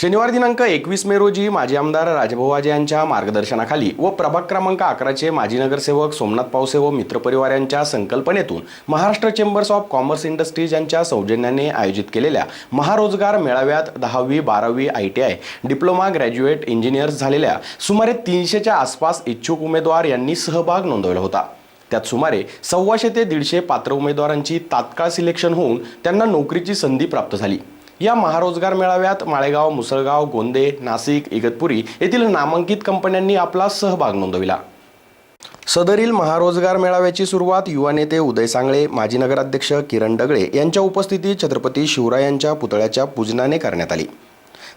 शनिवार दिनांक एकवीस मे रोजी माजी आमदार राजभाऊ यांच्या मार्गदर्शनाखाली व प्रभाग क्रमांक अकराचे माजी नगरसेवक सोमनाथ पावसे व मित्रपरिवार यांच्या संकल्पनेतून Maharashtra chambers of commerce industries यांच्या सौजन्याने आयोजित केलेल्या महारोजगार मेळाव्यात दहावी बारावी I T I diploma graduate engineers झालेल्या सुमारे तीनशेच्या आसपास इच्छुक उमेदवार यांनी सहभाग नोंदवला होता. त्यात सुमारे सव्वाशे ते दीडशे पात्र उमेदवारांची तात्काळ सिलेक्शन होऊन त्यांना नोकरीची संधी प्राप्त झाली. या महारोजगार मेळाव्यात माळेगाव मुसळगाव गोंदे नाशिक इगतपुरी येथील नामांकित कंपन्यांनी आपला सहभाग नोंदविला. सदरील महारोजगार मेळाव्याची सुरुवात युवा नेते उदय सांगळे माजी नगराध्यक्ष किरण डगळे यांच्या उपस्थितीत छत्रपती शिवरायांच्या पुतळ्याच्या पूजनाने करण्यात आली.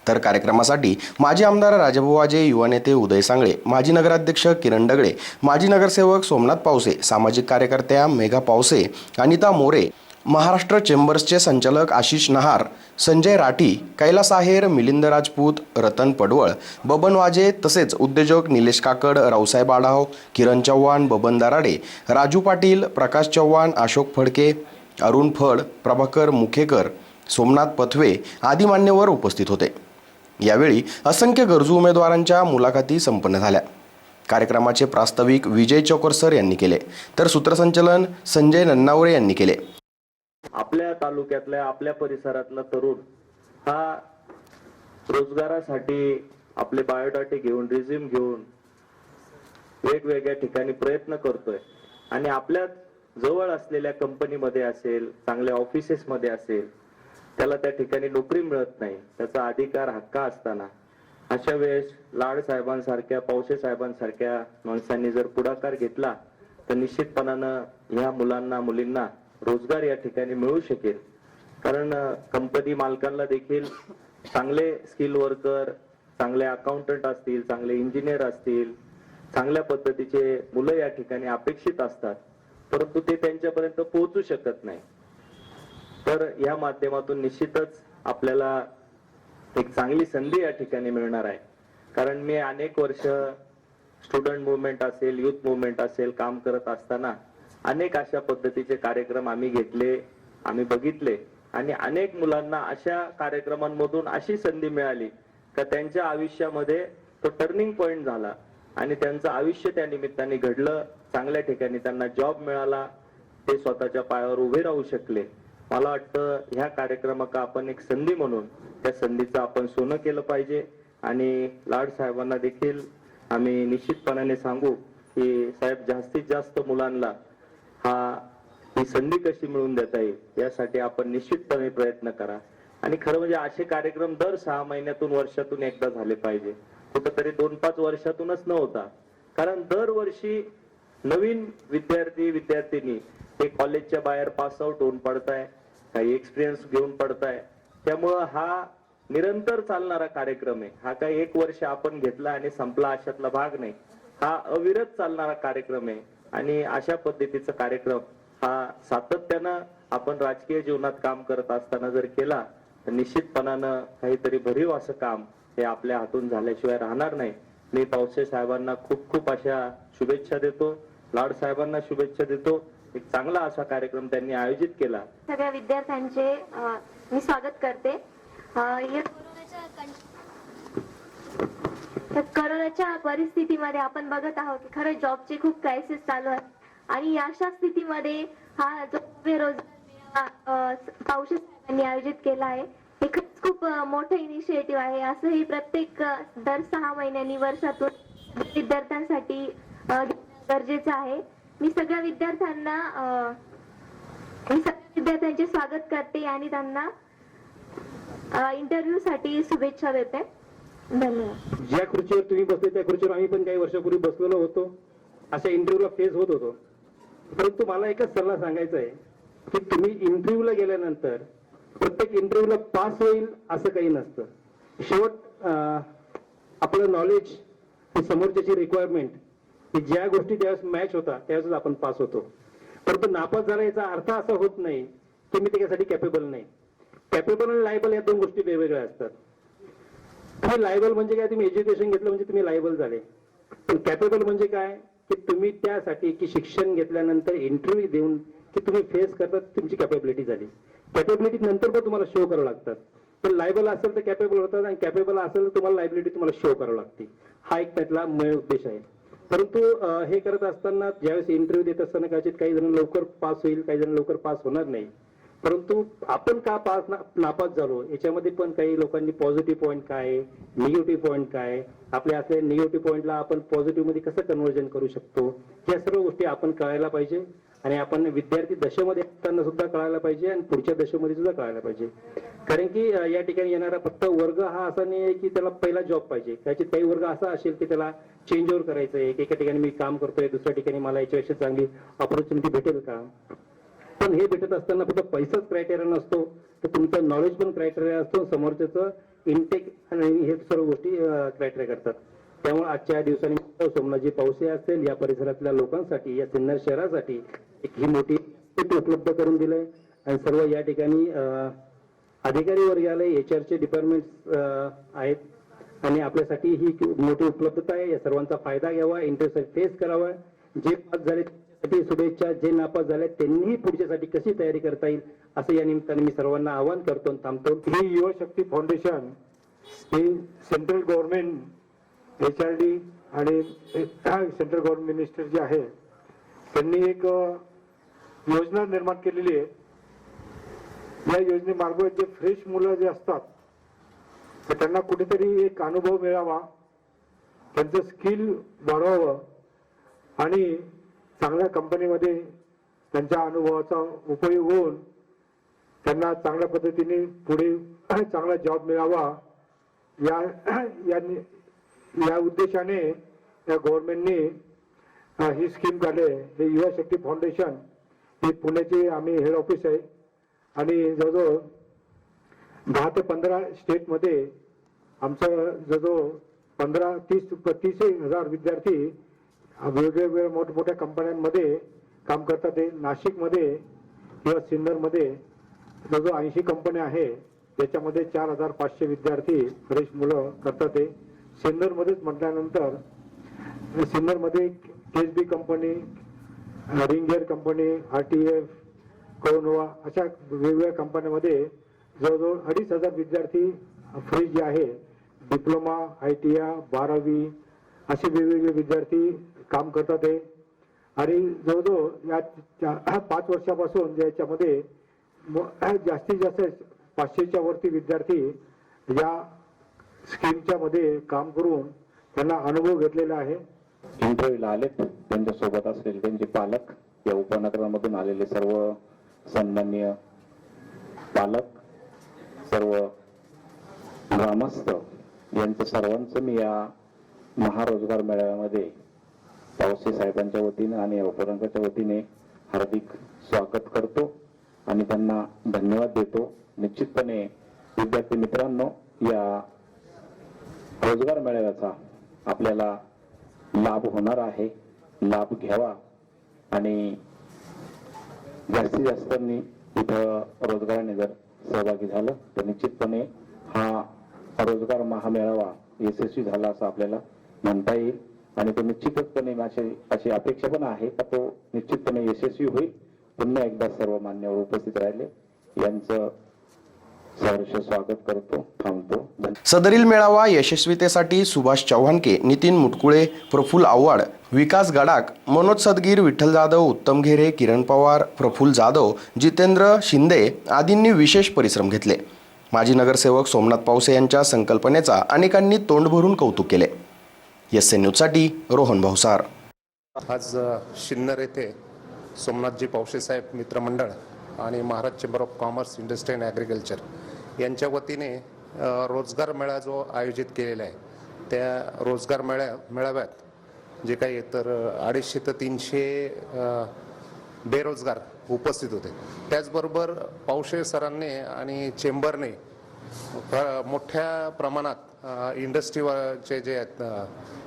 तर कार्यक्रमासाठी माजी आमदार राजभुवाजे युवा नेते उदय सांगळे माजी नगराध्यक्ष किरण डगळे माजी नगरसेवक सोमनाथ पावसे सामाजिक कार्यकर्त्या मेघा पावसे अनिता मोरे महाराष्ट्र चेंबर्सचे संचालक आशिष नहार संजय राठी कैलास आहेर मिलिंद राजपूत रतन पडवळ बबन वाजे तसेच उद्योजक निलेश काकड रावसाहेब आढाव किरण चव्हाण बबन दराडे राजू पाटील प्रकाश चव्हाण अशोक फडके अरुण फड प्रभाकर मुखेकर सोमनाथ पथवे आदी मान्यवर उपस्थित होते. यावेळी असंख्य गरजू उमेदवारांच्या मुलाखती संपन्न झाल्या. कार्यक्रमाचे प्रास्ताविक विजय चोकरसर यांनी केले. तर सूत्रसंचलन संजय नन्नावरे यांनी केले. आपल्या तालुक्यातल्या आपल्या परिसरातला तरुण हा रोजगारासाठी आपले बायोडाटे घेऊन रिझ्युम घेऊन वेगवेगळ्या ठिकाणी प्रयत्न करतोय. आणि आपल्या जवळ असलेल्या कंपनीमध्ये असेल चांगल्या ऑफिसेस मध्ये असेल त्याला त्या ठिकाणी नोकरी मिळत नाही त्याचा अधिकार हक्का असताना अशा वेळेस लाड साहेबांसारख्या पावसे साहेबांसारख्या माणसांनी जर पुढाकार घेतला तर निश्चितपणानं ह्या मुलांना मुलींना रोजगार या ठिकाणी मिळू शकेल. कारण कंपनी मालकांना देखील चांगले स्किल वर्कर चांगले अकाउंटंट असतील चांगले इंजिनियर असतील चांगल्या पद्धतीचे मुलं या ठिकाणी अपेक्षित असतात. परंतु ते त्यांच्यापर्यंत पोहोचू शकत नाही. तर या माध्यमातून निश्चितच आपल्याला एक चांगली संधी या ठिकाणी मिळणार आहे. कारण मी अनेक वर्ष स्टुडंट मुवमेंट असेल युथ मुवमेंट असेल काम करत असताना अनेक अशा पद्धतीचे कार्यक्रम आम्ही घेतले आम्ही बघितले आणि अनेक मुलांना अशा कार्यक्रमांमधून अशी संधी मिळाली का त्यांच्या आयुष्यामध्ये तो टर्निंग पॉइंट झाला आणि त्यांचं आयुष्य त्या निमित्ताने घडलं चांगल्या ठिकाणी त्यांना जॉब मिळाला ते स्वतःच्या पायावर उभे राहू शकले. मला वाटतं ह्या कार्यक्रमाका आपण एक संधी म्हणून त्या संधीचं आपण सोनं केलं पाहिजे आणि लाड साहेबांना देखील आम्ही निश्चितपणाने सांगू की साहेब जास्तीत जास्त मुलांना हा ही संधी कशी मिळवून देता येईल यासाठी आपण निश्चितपणे प्रयत्न करा. आणि खरं म्हणजे असे कार्यक्रम दर सहा महिन्यातून वर्षातून एकदा झाले पाहिजे. कुठंतरी दोन पाच वर्षातूनच न होता. कारण दरवर्षी नवीन विद्यार्थी विद्यार्थिनी हे कॉलेजच्या बाहेर पास आउट होऊन पडताय काही एक्सपिरियन्स घेऊन पडताय. त्यामुळं हा निरंतर चालणारा कार्यक्रम आहे. हा काही एक वर्ष आपण घेतला आणि संपला अशातला भाग नाही. हा अविरत चालणारा कार्यक्रम आहे. आणि अशा पद्धतीचा कार्यक्रम हा सातत्यानं आपण राजकीय जीवनात काम करत असताना जर केला तर निश्चितपणानं काहीतरी भरीव असं काम हे आपल्या हातून झाल्याशिवाय राहणार नाही. मी पावसे साहेबांना खूप खूप अशा शुभेच्छा देतो. लाड साहेबांना शुभेच्छा देतो. एक चांगला असा कार्यक्रम त्यांनी आयोजित केला. सगळ्या विद्यार्थ्यांचे मी स्वागत करते. तर करोनाच्या परिस्थितीमध्ये आपण बघत आहोत की खरं जॉबचे खूप क्रायसिस चालू आहे आणि अशा स्थितीमध्ये हा जो बेरोजगार पावशे साहेबांनी आयोजित केला आहे हे खरंच खूप मोठं इनिशिएटिव्ह आहे. असंही प्रत्येक दर सहा महिन्यांनी वर्षातून विद्यार्थ्यांसाठी गरजेचं आहे. मी सगळ्या विद्यार्थ्यांना मी सगळ्या विद्यार्थ्यांचे स्वागत करते आणि त्यांना इंटरव्ह्यू साठी शुभेच्छा देते. ज्या खुर्चीवर तुम्ही बसले त्या खुर्चीवर आम्ही पण काही वर्षापूर्वी बसलेलो होतो. अशा इंटरव्ह्यूला फेस होत होतो. परंतु मला एकच सल्ला सांगायचा आहे की तुम्ही इंटरव्ह्यूला गेल्यानंतर प्रत्येक इंटरव्ह्यूला पास होईल असं काही नसतं. शेवट आपलं नॉलेज समोरच्याची रिक्वायरमेंट ज्या गोष्टी त्यावेळेस मॅच होता त्यावेळेस आपण पास होतो. परंतु नापास झाला याचा अर्थ असा होत नाही की मी त्याच्यासाठी कॅपेबल नाही. कॅपेबल आणि लायबल या दोन गोष्टी वेगवेगळ्या असतात. तुम्ही लायबल म्हणजे काय? तुम्ही एज्युकेशन घेतलं म्हणजे तुम्ही लायबल झाले. पण कॅपेबल म्हणजे काय? की तुम्ही त्यासाठी की शिक्षण घेतल्यानंतर इंटरव्ह्यू देऊन की तुम्ही फेस करतात तुमची कॅपेबिलिटी झाली. कॅपेबिलिटी नंतर पण तुम्हाला शो करावं लागतात पण लायबल असेल तर कॅपेबल होतात आणि कॅपेबल असेल तर तुम्हाला लायबिलिटी तुम्हाला शो करावं लागते. हा एक त्यातला मूळ उद्देश आहे. परंतु हे करत असताना ज्यावेळेस इंटरव्ह्यू देत असताना कदाचित काही जण लवकर पास होईल काही जण लवकर पास होणार नाही. परंतु आपण का पास ना- नापास झालो? याच्यामध्ये पण काही लोकांनी पॉझिटिव्ह पॉईंट काय? आहे निगेटिव्ह पॉईंट काय? आपल्या आपले असले निगेटिव्ह पॉईंटला आपण पॉझिटिव्हमध्ये कसं कन्व्हर्जन करू शकतो? या सर्व गोष्टी आपण कळायला पाहिजे. आणि आपण विद्यार्थी दशेमध्ये असताना सुद्धा कळायला पाहिजे आणि पुढच्या दशेमध्ये सुद्धा कळायला पाहिजे. कारण की या ठिकाणी येणारा फक्त वर्ग हा असा नाही आहे की त्याला पहिला जॉब पाहिजे. त्याचे काही वर्ग असा असेल की त्याला चेंज ओव्हर करायचं आहे एका ठिकाणी मी काम करतोय दुसऱ्या ठिकाणी मला याच्यापेक्षा चांगली ऑपॉर्च्युनिटी भेटेल का? पण हे भेटत असताना फक्त पैसाच क्रायटेरिया नसतो तर तुमचं नॉलेज पण क्रायटेरिया असतो समोरच्याचं इंटेक आणि हे सर्व गोष्टी क्रायटेरिया करतात. त्यामुळे आजच्या दिवसांनी सोमनाथजी पावसे असेल या परिसरातल्या लोकांसाठी या सिन्नर शहरासाठी एक ही मोठी उपलब्ध करून दिलंय. आणि सर्व या ठिकाणी अधिकारी वर्गाला एच आरचे डिपार्टमेंट आहेत. आणि आपल्यासाठी ही मोठी उपलब्धता आहे. या सर्वांचा फायदा घ्यावा इंटरेस्ट फेस करावा. जे पास झाले त्यासाठी शुभेच्छा. जे नापास झाले त्यांनीही पुढच्यासाठी कशी तयारी करता येईल असं या निमित्ताने मी सर्वांना आवाहन करतो थांबतो. ही युवा शक्ती फाउंडेशन ही central government H R D आणि सेंट्रल गव्हर्नमेंट मिनिस्टर जे आहे त्यांनी एक योजना निर्माण केलेली आहे. या योजनेमार्फत जे फ्रेश मुलं जे असतात तर त्यांना कुठेतरी एक अनुभव मिळावा त्यांचं स्किल वाढवावं आणि चांगल्या कंपनीमध्ये त्यांच्या अनुभवाचा उपयोग होऊन त्यांना चांगल्या पद्धतीने पुढे चांगला जॉब मिळावा. या यांनी- या उद्देशाने या गव्हर्नमेंटने ही स्कीम काढली हे युवा शक्ती फाउंडेशन हे पुण्याचे आम्ही हेड ऑफिस आहे. आणि जवळजवळ दहा ते पंधरा स्टेटमध्ये आमचं जवळजवळ पंधरा तीस तीस एक हजार विद्यार्थी वेगवेगळ्या मोठमोठ्या कंपन्यांमध्ये काम करतात. ते नाशिकमध्ये किंवा सिन्नरमध्ये जो ऐंशी कंपन्या आहे. त्याच्यामध्ये चार हजार पाचशे विद्यार्थी फ्रेश मुलं करतात ते. सिन्नरमध्येच म्हटल्यानंतर सिन्नरमध्ये केस बी कंपनी रिंगेअर कंपनी आर टी एफ कोनोवा अशा वेगवेगळ्या कंपन्यामध्ये जवळजवळ अडीच हजार विद्यार्थी फ्रेश जे आहे. डिप्लोमा आय टी आय बारावी असे वेगवेगळे विद्यार्थी काम करतात आहे आणि जवळजवळ या पाच वर्षापासून याच्यामध्ये जास्तीत जास्त पाचशेच्या वरती विद्यार्थी या स्कीमच्या मध्ये काम करून त्यांना अनुभव घेतलेला आहे. इंटरव्ह्यूला आलेत. त्यांच्यासोबत असलेले त्यांचे पालक. या उपनगरामधून आलेले सर्व सन्मान्य पालक सर्व ग्रामस्थ यांचं सर्वांचं मी या महारोजगार मेळाव्यामध्ये पावसे साहेबांच्या वतीने आणि या वतीने हार्दिक स्वागत करतो आणि त्यांना धन्यवाद देतो. निश्चितपणे विद्यार्थी मित्रांनो या रोजगार मेळाव्याचा आपल्याला लाभ होणार आहे. लाभ घ्यावा. आणि जास्तीत जास्तांनी इथं रोजगाराने जर सहभागी झालं तर निश्चितपणे हा रोजगार महामेळावा यशस्वी झाला असं आपल्याला म्हणता येईल. आणि तो निश्चितचपणे माझे अशी अपेक्षा पण आहे का तो निश्चितपणे यशस्वी होईल. पुन्हा एकदा सर्व मान्यवर उपस्थित राहिले. यांचं स्वागत करतो थांबतो. सदरील मेळावा यशस्वीतेसाठी सुभाष चव्हाणके नितीन मुटकुळे प्रफुल आव्हाड विकास गडाक मनोज सदगीर विठ्ठल जाधव उत्तम घेरे किरण पवार प्रफुल जाधव जितेंद्र शिंदे आदींनी विशेष परिश्रम घेतले. माजी नगरसेवक सोमनाथ पावसे यांच्या संकल्पनेचा अनेकांनी तोंड भरून कौतुक केले. एस एन न्यूजसाठी रोहन भावसार आज शिन्नर येथे सोमनाथजी पावशेसाहेब मित्रमंडळ आणि Maharaj chamber of commerce industry and agriculture यांच्या वतीने रोजगार मेळा जो आयोजित केलेला आहे त्या रोजगार मेळ्या मेळाव्यात जे काही तर अडीचशे ते तीनशे बेरोजगार उपस्थित होते. त्याचबरोबर पावशे सरांनी आणि चेंबरने मोठ्या प्रमाणात इंडस्ट्रीचे जे आहेत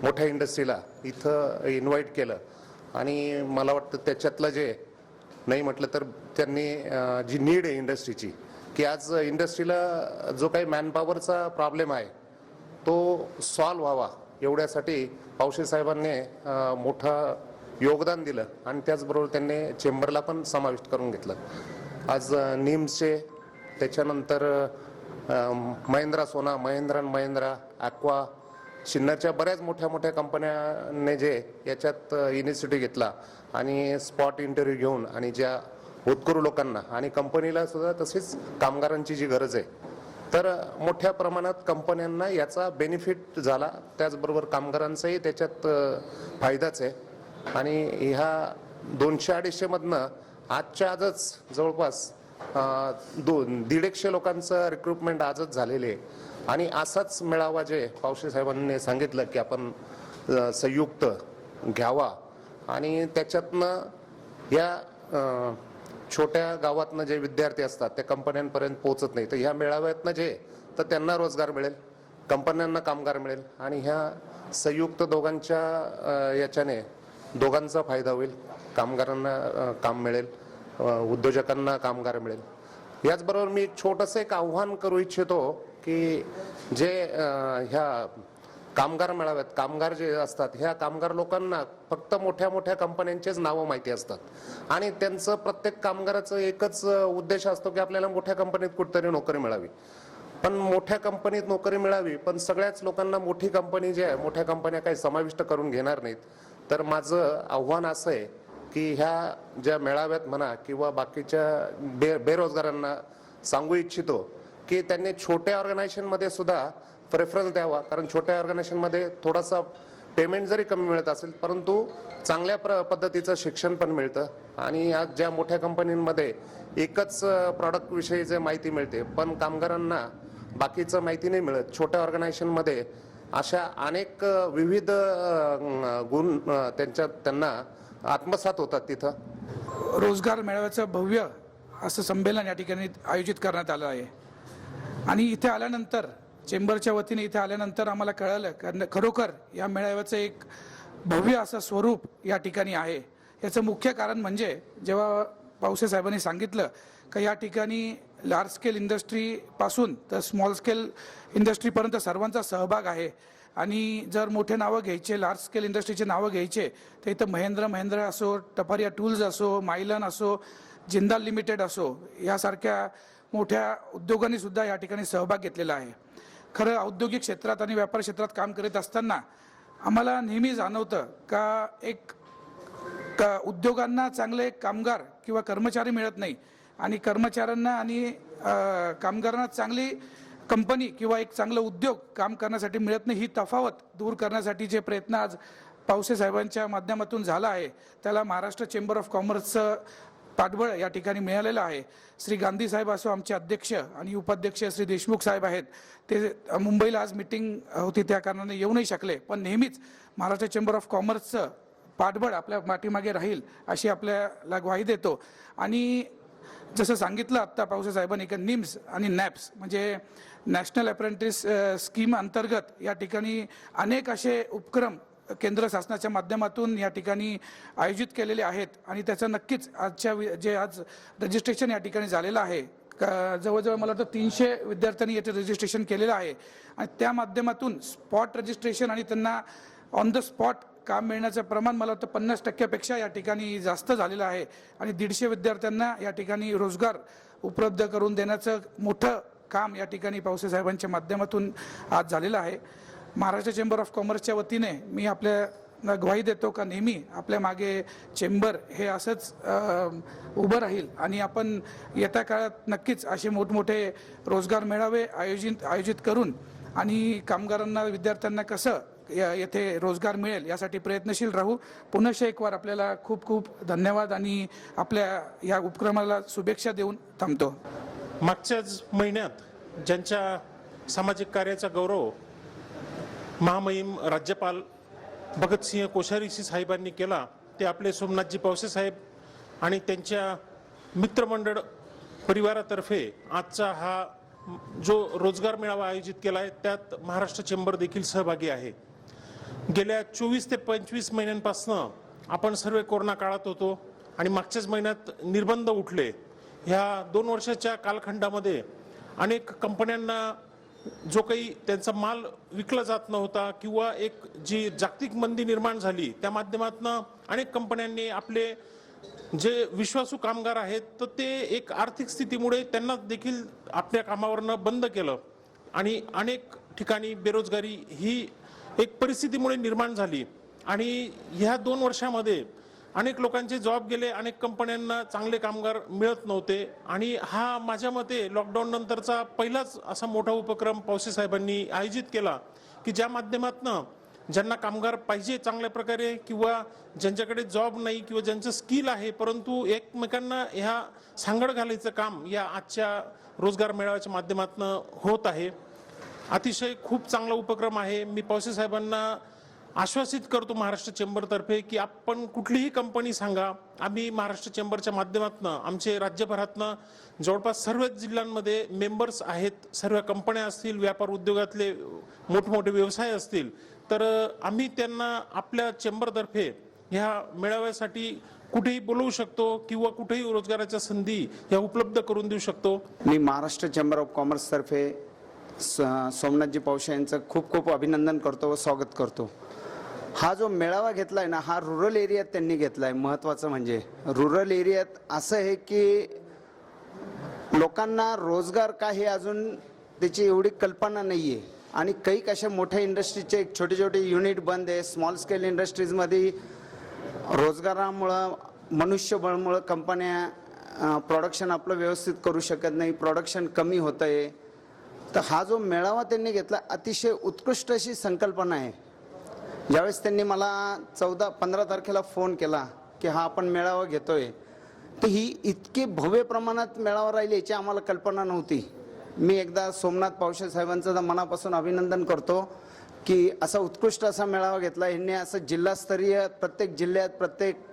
मोठ्या इंडस्ट्रीला इथं इन्व्हाइट केलं. आणि मला वाटतं त्याच्यातलं जे नाही म्हटलं तर त्यांनी जी नीड आहे इंडस्ट्रीची की आज इंडस्ट्रीला जो काही मॅनपॉवरचा प्रॉब्लेम आहे तो सॉल्व्ह व्हावा. एवढ्यासाठी पावशे साहेबांनी मोठं योगदान दिलं आणि त्याचबरोबर त्यांनी चेंबरला पण समाविष्ट करून घेतलं. आज निम्सचे त्याच्यानंतर महिंद्रा सोना महिंद्रा अँड महिंद्रा ॲक्वा शिन्नरच्या बऱ्याच मोठ्या मोठ्या कंपन्याने जे याच्यात इनिशिएटिव्ह घेतला आणि स्पॉट इंटरव्ह्यू घेऊन आणि ज्या होतकरू लोकांना आणि कंपनीला सुद्धा तसेच कामगारांची जी गरज आहे. तर मोठ्या प्रमाणात कंपन्यांना याचा बेनिफिट झाला. त्याचबरोबर कामगारांचाही त्याच्यात फायदाच आहे. आणि ह्या दोनशे अडीचशेमधनं आजच्या आजच जवळपास दोन दीड एकशे लोकांचं रिक्रुटमेंट आजच झालेले आहे. आणि असाच मेळावा जे पावशे साहेबांनी सांगितलं की आपण संयुक्त घ्यावा. आणि त्याच्यातनं या छोट्या गावातनं जे विद्यार्थी असतात त्या कंपन्यांपर्यंत पोहोचत नाही. तर ह्या मेळाव्यातनं जे तर त्यांना रोजगार मिळेल कंपन्यांना कामगार मिळेल आणि ह्या संयुक्त दोघांच्या याच्याने दोघांचा फायदा होईल कामगारांना काम मिळेल. उद्योजकांना कामगार मिळेल. याचबरोबर मी एक छोटंसं एक आव्हान करू इच्छितो की जे ह्या कामगार मेळाव्यात कामगार जे असतात ह्या कामगार लोकांना फक्त मोठ्या मोठ्या कंपन्यांचेच नावं माहिती असतात. आणि त्यांचं प्रत्येक कामगाराचं एकच उद्देश असतो की आपल्याला मोठ्या कंपनीत कुठतरी नोकरी मिळावी. पण मोठ्या कंपनीत नोकरी मिळावी पण सगळ्याच लोकांना मोठी कंपनी जी आहे मोठ्या कंपन्या काही समाविष्ट करून घेणार नाहीत. तर माझं आव्हान असं आहे की ह्या ज्या मेळाव्यात म्हणा किंवा बाकीच्या बे बेरोजगारांना सांगू इच्छितो की त्यांनी छोट्या ऑर्गनायझेशनमध्ये सुद्धा प्रेफरन्स द्यावा. कारण छोट्या ऑर्गनायझेशनमध्ये थोडासा पेमेंट जरी कमी मिळत असेल परंतु चांगल्या प्र पद्धतीचं शिक्षण पण मिळतं. आणि आज ज्या मोठ्या कंपनींमध्ये एकच प्रॉडक्टविषयी जे माहिती मिळते पण कामगारांना बाकीचं माहिती नाही मिळत छोट्या ऑर्गनायझेशनमध्ये अशा अनेक विविध गुण त्यांच्या त्यांना आत्मसात होतात तिथं. रोजगार मेळाव्याचं भव्य असं संमेलन या ठिकाणी आयोजित करण्यात आलं आहे. आणि इथे आल्यानंतर चेंबरच्या वतीने इथे आल्यानंतर आम्हाला कळालं कारण खरोखर या मेळाव्याचं एक भव्य असं स्वरूप या ठिकाणी आहे. याचं मुख्य कारण म्हणजे जेव्हा पावसे साहेबांनी सांगितलं का या ठिकाणी लार्ज स्केल इंडस्ट्रीपासून तर स्मॉल स्केल इंडस्ट्रीपर्यंत सर्वांचा सहभाग आहे. आणि जर मोठे नावं घ्यायचे लार्ज स्केल इंडस्ट्रीचे नावं घ्यायचे तर इथं महेंद्र महेंद्र असो टपारिया टूल्स असो मायलन असो जिंदाल लिमिटेड असो यासारख्या मोठ्या उद्योगांनी सुद्धा या ठिकाणी सहभाग घेतलेला आहे. खरं औद्योगिक क्षेत्रात आणि व्यापार क्षेत्रात काम करीत असताना आम्हाला नेहमी जाणवतं का एक का उद्योगांना चांगले कामगार किंवा कर्मचारी मिळत नाही. आणि कर्मचाऱ्यांना आणि कामगारांना चांगली कंपनी किंवा एक चांगलं उद्योग काम करण्यासाठी मिळत नाही ही तफावत दूर करण्यासाठी जे प्रयत्न आज पावसे साहेबांच्या माध्यमातून झाला आहे त्याला महाराष्ट्र चेंबर ऑफ कॉमर्सचं पाठबळ या ठिकाणी मिळालेलं आहे. श्री गांधी साहेब असो आमचे अध्यक्ष आणि उपाध्यक्ष श्री देशमुख साहेब आहेत ते मुंबईला आज मिटिंग होती त्या कारणाने येऊ नाही शकले. पण नेहमीच महाराष्ट्र चेंबर ऑफ कॉमर्सचं पाठबळ आपल्या पाठीमागे राहील अशी आपल्याला ग्वाही देतो. आणि जसं सांगितलं आत्ता पावसा साहेबांनी की निम्स आणि नॅप्स म्हणजे नॅशनल अप्रेंटिस स्कीम अंतर्गत या ठिकाणी अनेक असे उपक्रम केंद्र शासनाच्या माध्यमातून या ठिकाणी आयोजित केलेले आहेत आणि त्याचं नक्कीच आजच्या जे आज रजिस्ट्रेशन या ठिकाणी झालेलं आहे का- जवळजवळ मला वाटतं तीनशे विद्यार्थ्यांनी याचं रजिस्ट्रेशन केलेलं आहे. आणि त्या माध्यमातून स्पॉट रजिस्ट्रेशन आणि त्यांना ऑन द स्पॉट काम मिळण्याचं प्रमाण मला वाटतं पन्नास टक्क्यापेक्षा या ठिकाणी जास्त झालेलं आहे. आणि दीडशे विद्यार्थ्यांना या ठिकाणी रोजगार उपलब्ध करून देण्याचं मोठं काम या ठिकाणी पावसे साहेबांच्या माध्यमातून आज झालेलं आहे. महाराष्ट्र चेंबर ऑफ कॉमर्सच्या वतीने मी आपल्या ग्वाही देतो का नेहमी आपल्या मागे चेंबर हे असंच उभं राहील. आणि आपण येत्या काळात नक्कीच असे मोठमोठे रोजगार मेळावे आयोजित आयोजित करून आणि कामगारांना विद्यार्थ्यांना कसं येथे रोजगार मिळेल यासाठी प्रयत्नशील राहू. पुनश्च एक वार आपल्याला खूप खूप धन्यवाद आणि आपल्या या उपक्रमाला शुभेच्छा देऊन थांबतो. मागच्याच महिन्यात ज्यांच्या सामाजिक कार्याचा गौरव महामहिम राज्यपाल भगतसिंह कोश्यारीशी साहेबांनी केला ते आपले सोमनाथजी पावसे साहेब आणि त्यांच्या मित्रमंडळ परिवारातर्फे आजचा हा जो रोजगार मेळावा आयोजित केला आहे त्यात महाराष्ट्र चेंबर देखील सहभागी आहे. गेल्या चोवीस ते पंचवीस महिन्यांपासनं आपण सर्व कोरोना काळात होतो आणि मागच्याच महिन्यात निर्बंध उठले. ह्या दोन वर्षाच्या कालखंडामध्ये अनेक कंपन्यांना जो काही त्यांचा माल विकला जात नव्हता किंवा एक जी जागतिक मंदी निर्माण झाली त्या माध्यमातून अनेक कंपन्यांनी आपले जे विश्वासू कामगार आहेत तर ते एक आर्थिक स्थितीमुळे त्यांना देखील आपल्या कामावरनं बंद केलं. आणि अनेक ठिकाणी बेरोजगारी ही एक परिस्थितीमुळे निर्माण झाली. आणि ह्या दोन वर्षामध्ये अनेक लोकांचे जॉब गेले अनेक कंपन्यांना चांगले कामगार मिळत नव्हते. आणि हा माझ्या मते लॉकडाऊन नंतरचा पहिलाच असा मोठा उपक्रम पावसे साहेबांनी आयोजित केला की ज्या माध्यमातनं ज्यांना कामगार पाहिजे चांगल्या प्रकारे किंवा ज्यांच्याकडे जॉब नाही किंवा ज्यांचं स्किल आहे परंतु एकमेकांना ह्या सांगड घालायचं काम या आजच्या रोजगार मेळाव्याच्या माध्यमातून होत आहे. अतिशय खूप चांगला उपक्रम आहे. मी पावसे साहेबांना आश्वासित करतो महाराष्ट्र चेंबरतर्फे की आपण कुठलीही कंपनी सांगा. आम्ही महाराष्ट्र चेंबरच्या माध्यमातून आमचे राज्यभरातनं जवळपास सर्व जिल्ह्यांमध्ये मेंबर्स आहेत. सर्व कंपन्या असतील व्यापार उद्योगातले मोठमोठे व्यवसाय असतील. तर आम्ही त्यांना आपल्या चेंबरतर्फे ह्या मेळाव्यासाठी कुठेही बोलवू शकतो किंवा कुठेही रोजगाराच्या संधी ह्या उपलब्ध करून देऊ शकतो. मी महाराष्ट्र चेंबर ऑफ कॉमर्सतर्फे स- सोमनाथजी पावशे यांचं खूप खूप अभिनंदन करतो व स्वागत करतो. हा जो मेळावा घेतला आहे ना हा रुरल एरियात त्यांनी घेतला आहे महत्त्वाचं म्हणजे रुरल एरियात असं आहे की लोकांना रोजगार का हे अजून त्याची एवढी कल्पना नाही आहे आणि काही कशा मोठ्या इंडस्ट्रीचे एक छोटे छोटे युनिट बंद आहे. स्मॉल स्केल इंडस्ट्रीजमध्ये रोजगारामुळं मनुष्यबळमुळं कंपन्या प्रोडक्शन आपलं व्यवस्थित करू शकत नाही. प्रोडक्शन कमी होतं आहे तर हा जो मेळावा त्यांनी घेतला अतिशय उत्कृष्ट अशी संकल्पना आहे. ज्यावेळेस त्यांनी मला चौदा पंधरा तारखेला फोन केला की हा आपण मेळावा घेतोय तर ही इतकी भव्य प्रमाणात मेळावा राहिली याची आम्हाला कल्पना नव्हती. मी एकदा सोमनाथ पावशे साहेबांचं मनापासून अभिनंदन करतो की असा उत्कृष्ट असा मेळावा घेतला. यांनी असं जिल्हास्तरीय प्रत्येक जिल्ह्यात प्रत्येक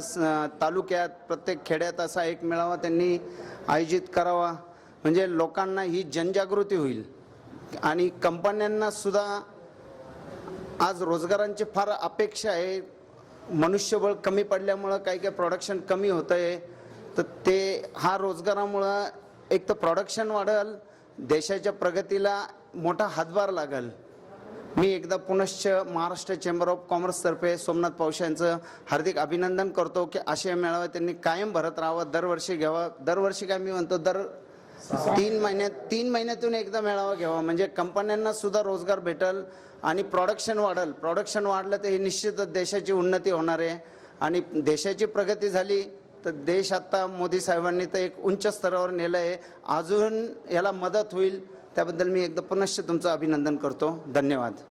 स- तालुक्यात प्रत्येक खेड्यात असा एक मेळावा त्यांनी आयोजित करावा. म्हणजे लोकांना ही जनजागृती होईल. आणि कंपन्यांना सुद्धा आज रोजगारांची फार अपेक्षा आहे. मनुष्यबळ कमी पडल्यामुळं काही काही प्रोडक्शन कमी होतं आहे तर ते हा रोजगारामुळं एक तर प्रोडक्शन वाढेल देशाच्या प्रगतीला मोठा हातभार लागेल. मी एकदा पुनश्च महाराष्ट्र चेंबर ऑफ कॉमर्सतर्फे सोमनाथ पावशे यांचं हार्दिक अभिनंदन करतो की असे मेळावे त्यांनी कायम भरत राहावं. दरवर्षी घ्यावा. दरवर्षी काय मी म्हणतो दर तीन महिन्यात तीन महिन्यातून एकदा मेळावा घ्यावा. म्हणजे कंपन्यांना सुद्धा रोजगार भेटल आणि प्रोडक्शन वाढेल. प्रोडक्शन वाढलं तर हे निश्चितच देशाची उन्नती होणार आहे. आणि देशाची प्रगती झाली तर देश आत्ता मोदी साहेबांनी तर एक उंच स्तरावर नेलं आहे. अजून याला मदत होईल. त्याबद्दल मी एकदा पुनश्च तुमचं अभिनंदन करतो. धन्यवाद.